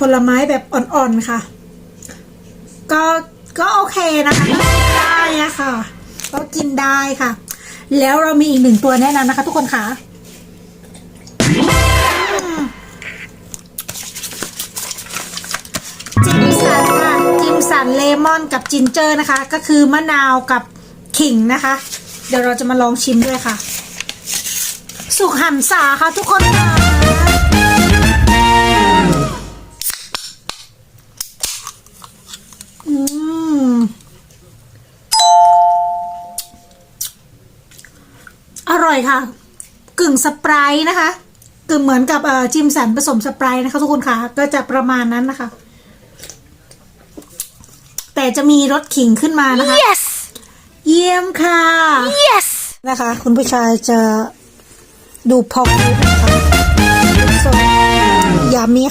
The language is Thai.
ผลไม้แบบอ่อนๆค่ะ ก็ก็โอเคนะคะกินได้อะค่ะก็กินได้ค่ะ แล้วเรามีอีกหนึ่งตัวแนะนำนะคะ ทุกคนค่ะจิมสันค่ะจิมสันเลมอนกับจินเจอร์นะคะ ก็คือมะนาวกับขิงนะคะ เดี๋ยวเราจะมาลองชิมด้วยค่ะ สุกหันษาค่ะทุกคนค่ะ อืมอร่อยค่ะ กึ่งสไปร์นะคะกึ่งเหมือนกับเอ่อจิมสันผสมสไปร์นะคะทุกคนค่ะ ก็จะประมาณนั้นนะคะ แต่จะมีรสขิงขึ้นมานะคะ Yes! เยี่ยมค่ะ Yes! นะคะ คุณผู้ชายจะดูพอกนะคะส่วนยามี